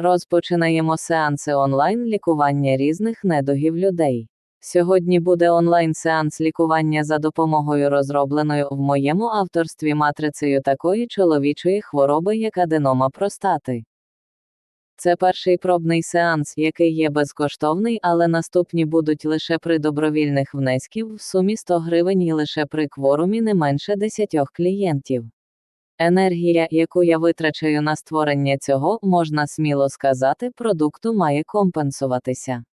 Розпочинаємо сеанси онлайн лікування різних недугів людей. Сьогодні буде онлайн сеанс лікування за допомогою розробленої в моєму авторстві матрицею такої чоловічої хвороби, як аденома простати. Це перший пробний сеанс, який є безкоштовний, але наступні будуть лише при добровільних внесків в сумі 100 гривень і лише при кворумі не менше 10 клієнтів. Енергія, яку я витрачаю на створення цього, можна сміло сказати, продукту має компенсуватися.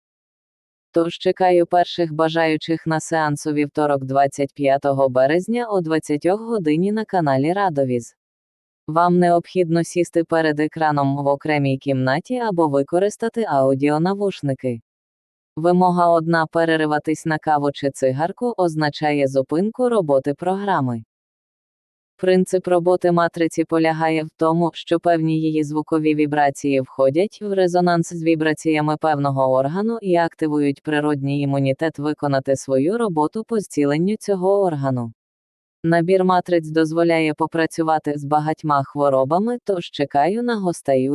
Тож чекаю перших бажаючих на сеанс у вівторок 25 березня о 20 годині на каналі Радовіз. Вам необхідно сісти перед екраном в окремій кімнаті або використати аудіонавушники. Вимога одна перериватись на каву чи цигарку означає зупинку роботи програми. Принцип роботи матриці полягає в тому, що певні її звукові вібрації входять в резонанс з вібраціями певного органу і активують природній імунітет виконати свою роботу по зціленню цього органу. Набір матриць дозволяє попрацювати з багатьма хворобами, тож чекаю на гостей.